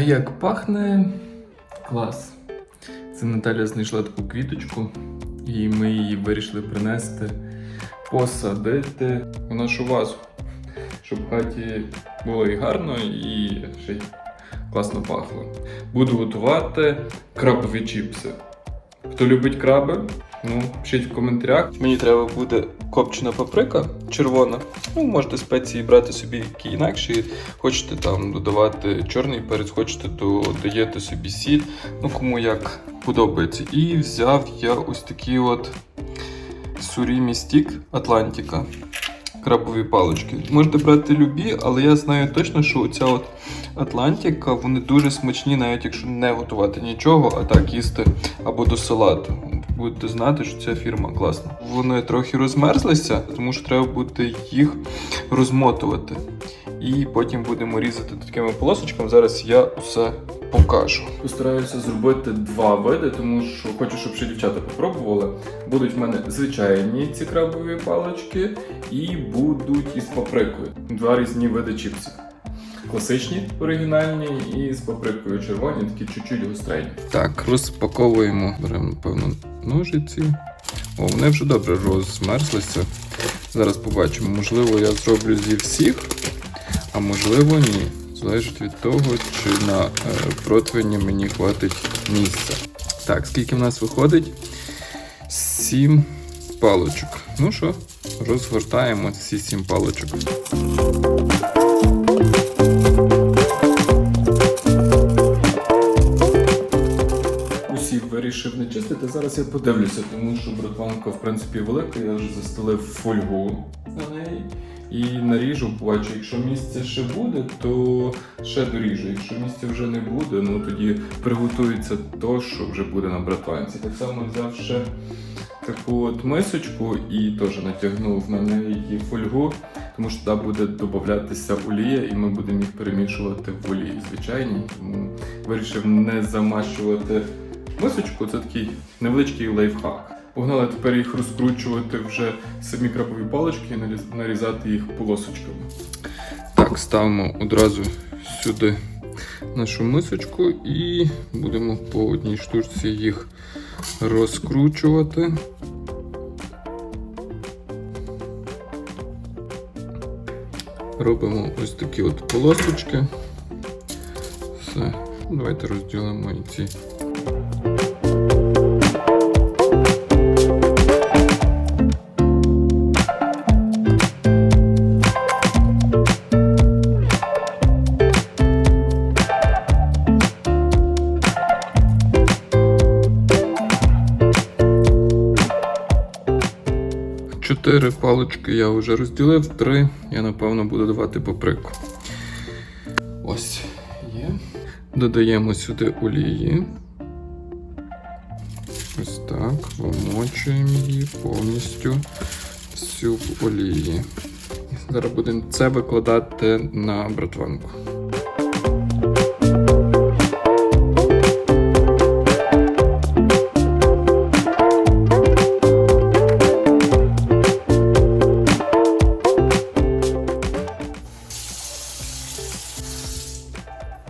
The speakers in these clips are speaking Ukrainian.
А як пахне клас. Це Наталя знайшла таку квіточку, і ми її вирішили принести, посадити в нашу вазу, щоб в хаті було і гарно, і ще й класно пахло. Буду готувати крабові чіпси. Хто любить краби, ну, пишіть в коментарях. Мені треба буде копчена паприка червона. Ну, можете спеції брати собі які інакші. Хочете там додавати чорний перець, хочете додаєте собі сіль. Ну, кому як подобається. І взяв я ось такий от сурімі стік Атлантика. Крабові палички. Можете брати любі, але я знаю точно, що оця от Атлантика, вони дуже смачні, навіть якщо не готувати нічого, а так їсти або до салату. Будете знати, що ця фірма класна. Вони трохи розмерзлися, тому що треба буде їх розмотувати. І потім будемо різати такими полосочками. Зараз я усе покажу. Постараюся зробити два види, тому що хочу, щоб ще дівчата попробували. Будуть в мене звичайні ці крабові палички і будуть із паприкою. Два різні види чіпсів. Класичні, оригінальні і з паприкою червоні, такі чуть-чуть гострені. Так, розпаковуємо. Беремо, напевно, ножиці. О, вони вже добре розмерзлися. Зараз побачимо. Можливо, я зроблю зі всіх, а можливо, ні. Залежить від того, чи на е, противні мені хватить місця. Так, скільки в нас виходить? Сім палочок. Ну що, розгортаємо ці сім палочок. Вирішив не чистити. Зараз я подивлюся, тому що братванка, в принципі, велика. Я вже застелив фольгу на неї і наріжу. Побачу, якщо місця ще буде, то ще доріжу. Якщо місця вже не буде, ну тоді приготується то, що вже буде на братванці. Так само взяв ще таку от мисочку і теж натягнув на неї фольгу, тому що туди буде додатися олія, і ми будемо їх перемішувати в олії звичайній. Тому вирішив не замащувати мисочку, це такий невеличкий лайфхак. Погнали тепер їх розкручувати вже самі крабові палички і нарізати їх полосочками. Так, ставимо одразу сюди нашу мисочку і будемо по одній штучці їх розкручувати. Робимо ось такі от полосочки. Все. Давайте розділимо і ці. Чотири палички я вже розділив, три я напевно буду давати паприку. Ось є. Додаємо сюди олії. Ось так. Вимочуємо її повністю всю в олії. Зараз будемо це викладати на братванку.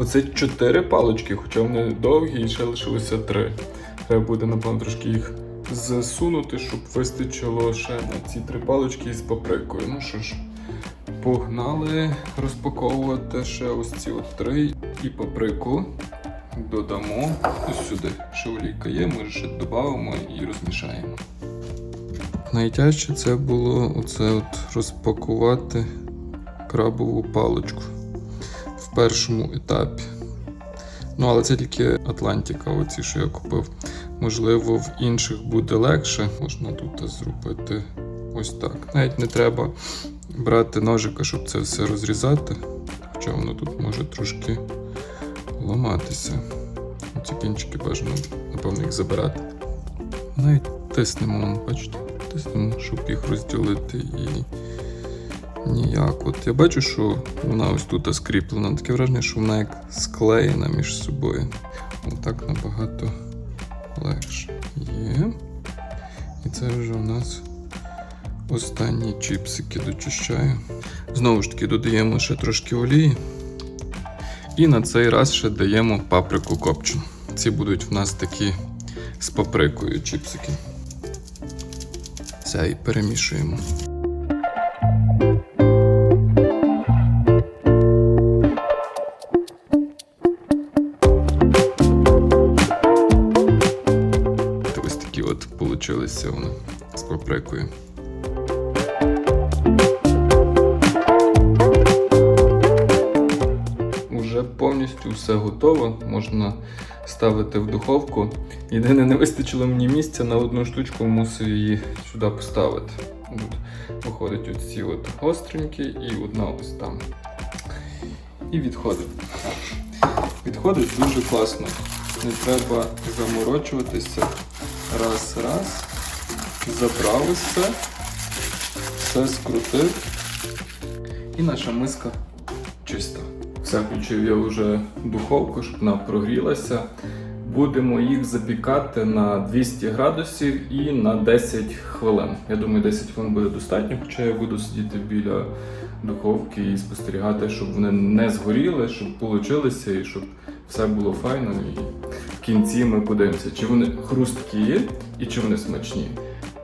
Оце чотири палички, хоча вони довгі і ще лишилося три. Треба буде, напевно, трошки їх засунути, щоб вистачило ще на ці три палички з паприкою. Ну що ж, погнали розпаковувати ще ось ці от три і паприку. Додамо ось сюди. Ще олійка є, ми ще додамо і розмішаємо. Найтяжче це було оце от розпакувати крабову паличку в першому етапі. Ну, але це тільки Атлантика, оці, що я купив. Можливо, в інших буде легше. Можна тут зробити ось так. Навіть не треба брати ножика, щоб це все розрізати. Хоча воно тут може трошки ламатися. Ці кінчики бажано, напевно, їх забирати. Навіть тиснемо, бачите, тиснемо, щоб їх розділити і ніяк. От я бачу, що вона ось тут скріплена. Таке враження, що вона як склеєна між собою. Отак набагато легше. Є. І це вже у нас останні чіпсики дочищаю. Знову ж таки, додаємо ще трошки олії. І на цей раз ще даємо паприку копчену. Ці будуть в нас такі з паприкою чіпсики. Все, і перемішуємо. Готово. Можна ставити в духовку. Єдине, не вистачило мені місця на одну штучку, мусив її сюди поставити. Тут виходить оці от гостренькі і одна ось там. І відходить. Відходить дуже класно. Не треба заморочуватися. Раз, раз. Забрав все. Все скрутив. І наша миска чиста. Все, включив я вже духовку, щоб вона прогрілася. Будемо їх запікати на 200 градусів і на 10 хвилин. Я думаю, 10 хвилин буде достатньо, хоча я буду сидіти біля духовки і спостерігати, щоб вони не згоріли, щоб получилися і щоб все було файно. І в кінці ми подивимося, чи вони хрусткі і чи вони смачні.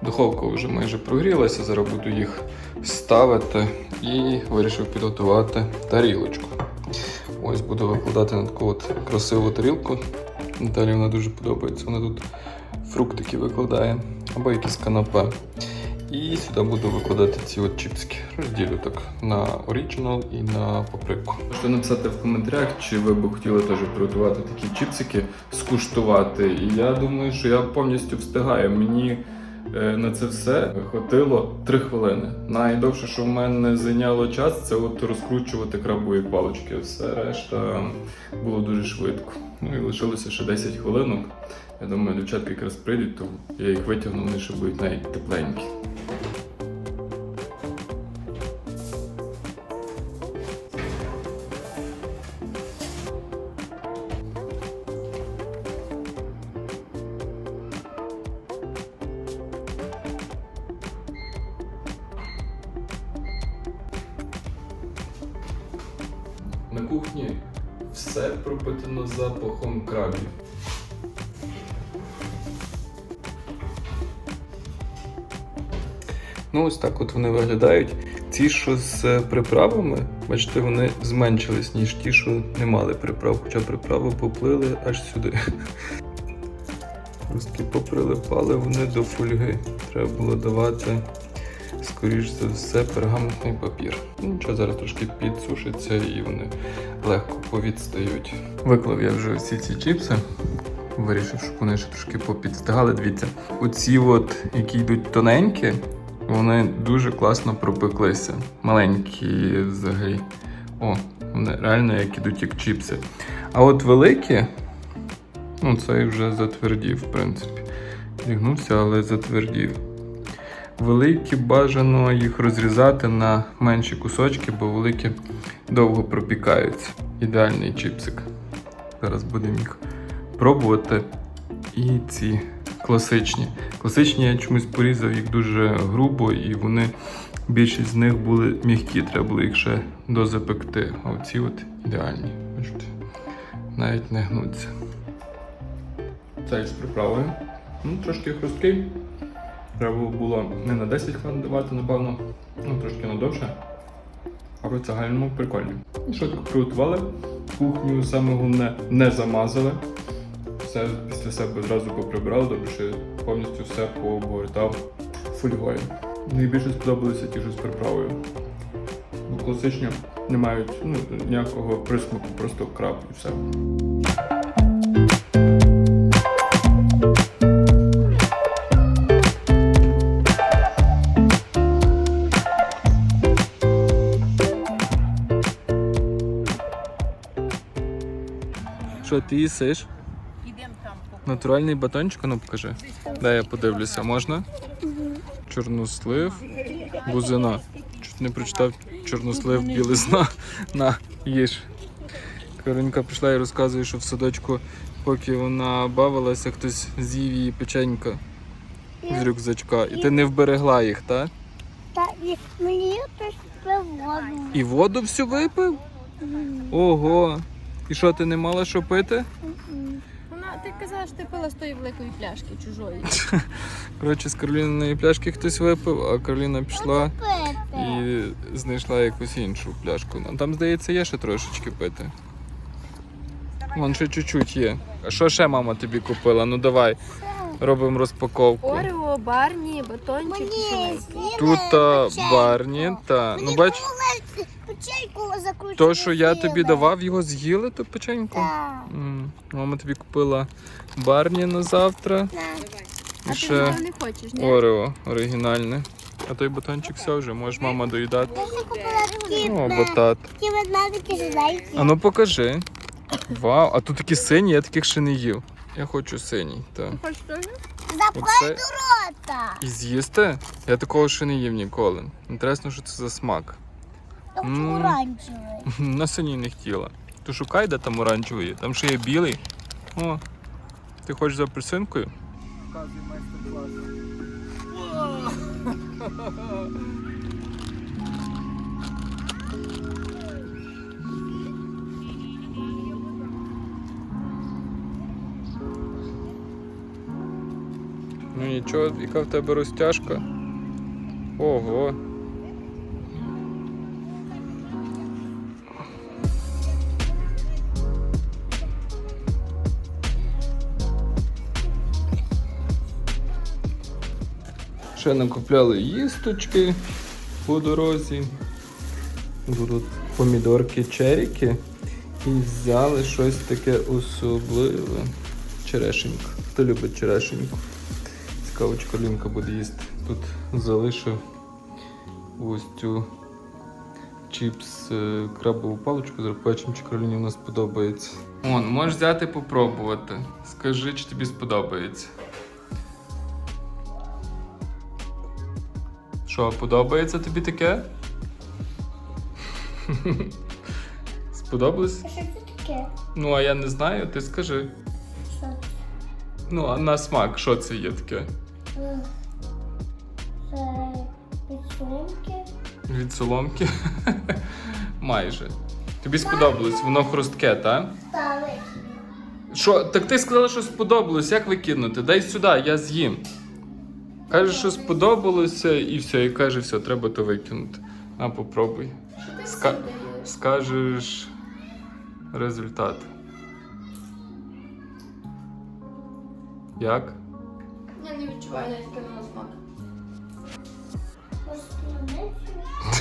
Духовка вже майже прогрілася, зараз буду їх ставити і вирішив підготувати тарілочку. Ось буду викладати на таку от красиву тарілку. Наталі вона дуже подобається. Вона тут фруктики викладає або якісь канапе. І сюди буду викладати ці от чіпски. Розділю так на оригінал і на паприку. Можете написати в коментарях, чи ви б хотіли теж приготувати такі чіпсики, скуштувати. І я думаю, що я повністю встигаю. Мені на це все хватило 3 хвилини. Найдовше, що в мене зайняло час, це от розкручувати крабові палички. Все решта було дуже швидко. Ну і лишилося ще 10 хвилинок. Я думаю, дівчатки якраз прийдуть, то я їх витягну, вони ще будуть навіть тепленькі. На кухні все пропитано запахом крабів. Ну, ось так от вони виглядають. Ті, що з е, приправами, бачите, вони зменшились, ніж ті, що не мали приправ, хоча приправи поплили аж сюди. Ростки поприлипали вони до фольги. Треба було давати, скоріш за все, пергаментний папір. Нічого, зараз трошки підсушиться і вони легко повідстають. Виклав я вже всі ці чіпси. Вирішив, щоб вони ще трошки попідстигали. Дивіться, оці от, які йдуть тоненькі, вони дуже класно пропеклися. Маленькі взагалі. О, вони реально як ідуть як чіпси. А от великі, ну цей вже затвердів, в принципі. Зігнувся, але затвердів. Великі бажано їх розрізати на менші кусочки, бо великі довго пропікаються. Ідеальний чіпсик. Зараз будемо їх пробувати. І ці класичні. Класичні я чомусь порізав їх дуже грубо, і вони більшість з них були м'які, треба було їх ще дозапекти. А оці от ідеальні. Бачите, навіть не гнуться. Цей з приправою. Ну, трошки хрусткий. Треба було не на 10 хвилин давати, напевно, ну трошки надовше. Але загальному прикольні. І що так приготували? Кухню саме головне не замазали. Все після себе зразу поприбрав, добре, що повністю все пообгортав фольгою. Найбільше сподобалися ті, що з приправою. Бо класичні не мають ну, ніякого присмаку, просто краб і все. Що ти їсиш? Ідемо там Натуральний батончик, ну покажи. Дай я подивлюся, можна? Чорнослив, бузина. Чуть не прочитав чорнослив, білизна. На, їж. Каринка прийшла і розказує, що в садочку, поки вона бавилася, хтось з'їв її печенька з рюкзачка. І ти не вберегла їх, так? Та і мені хтось пив воду. І воду всю випив? Ого. І що, ти не мала що пити? Вона, ти казала, що ти пила з тої великої пляшки чужої. Коротше, з Кароліниної пляшки хтось випив, а Кароліна пішла і знайшла якусь іншу пляшку. А Там, здається, є ще трошечки пити. Вон ще чуть-чуть є. А що ще мама тобі купила? Ну давай, робимо розпаковку. Орео, барні, батончик. Тут барні, та. Ну бач, печеньку закручувати. то, що я тобі давав, його з'їли, ту печеньку. Так. М, Мама тобі купила барні на завтра. А І ти ще вже не хочеш, ні? Орео оригінальне. А той батончик все вже, може мама доїдати. Я купила О, батат. Ведмедики. А ну покажи. Вау, а тут такі сині, я таких ще не їв. Я хочу синій, так. Хочеш теж? Запхай Оце до рота. і з'їсти? Я такого ще не їв ніколи. Інтересно, що це за смак. Там М. оранжевий. На синій не хотіла. То шукай, де там оранжевий. є. Там ще є білий. О, ти хочеш за апельсинкою? Ну нічого, яка в тебе розтяжка? Ого. Ще накупляли їсточки по дорозі. Будуть помідорки черіки. І взяли щось таке особливе. Черешеньку. Хто любить черешеньку? Цікаво, чи Каролінка буде їсти. Тут залишив ось цю чіпс е, крабову паличку з рапечем, чи Кароліні в нас подобається. Вон, можеш взяти попробувати. Скажи, чи тобі сподобається. Що, подобається тобі таке? Сподобалось? А що це таке? Ну, а я не знаю, ти скажи. Що це? Ну, а на смак, що це є таке? Е, Це підсумки. Від соломки? Майже. Тобі сподобалось, воно хрустке, так? Ставить. Що, так ти сказала, що сподобалось, як викинути? Дай сюди, я з'їм. Каже, що сподобалося, і все, і каже, все, треба то викинути. На, попробуй. Ска- Скажеш результат. Як? Я не відчуваю навіть воно смак.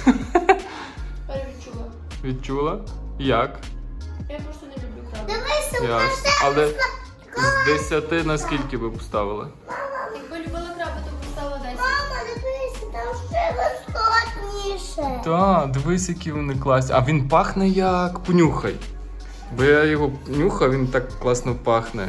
Перевідчула. Відчула? Як? Я просто не люблю краби. Дивися, у Але з 10 на скільки ви поставили? Високніше. Так, дивись, які вони класні. А він пахне як понюхай. Бо я його нюхав, він так класно пахне.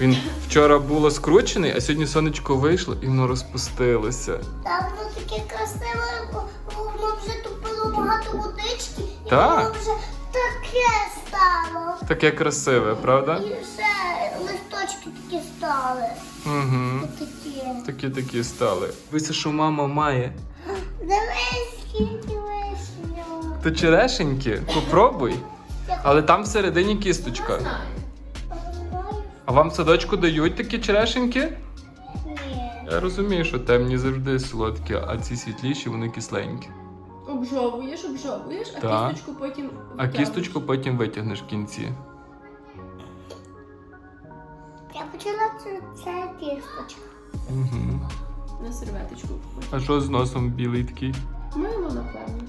Він вчора було скручений, а сьогодні сонечко вийшло і воно розпустилося. Там воно таке красиве, бо воно вже тупило багато водички, і Так. воно вже таке стало. Таке красиве, правда? І ще листочки такі стали. Угу. Такі. Такі такі стали. Дивися, що мама має. Дивись. То черешеньки, попробуй. Але там всередині кісточка. А вам в садочку дають такі черешеньки? Ні. Я розумію, що темні завжди солодкі, а ці світліші, вони кисленькі. Обжовуєш, обжовуєш, а Так. кісточку потім А кісточку потім витягнеш в кінці. Я почала це, це кісточка. Угу. на серветочку. А що з носом білий такий? Мило, напевно.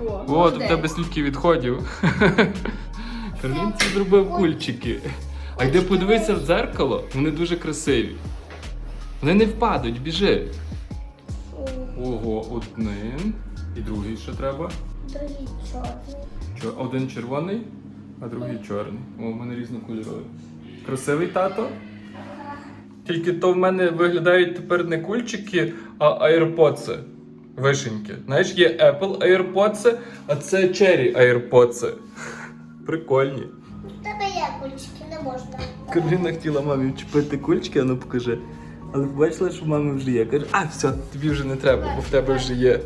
О, О, тут в тебе стільки відходів. Карлінці зробив кульчики. А йди подивися в дзеркало, вони дуже красиві. Вони не впадуть, біжи. Ого, один. І другий ще треба. Другий чорний. Один червоний, а другий чорний. О, в мене різнокольорові. Красивий тато? Тільки то в мене виглядають тепер не кульчики, а AirPods. Вишеньки. Знаєш, є Apple AirPods, а це Cherry AirPods. Прикольні. У тебе є кульчики, не можна. Кароліна хотіла мамі вчепити кульчики, а ну покажи. Але побачила, що в мами вже є. Каже, а все, тобі вже не треба, бо в тебе вже є.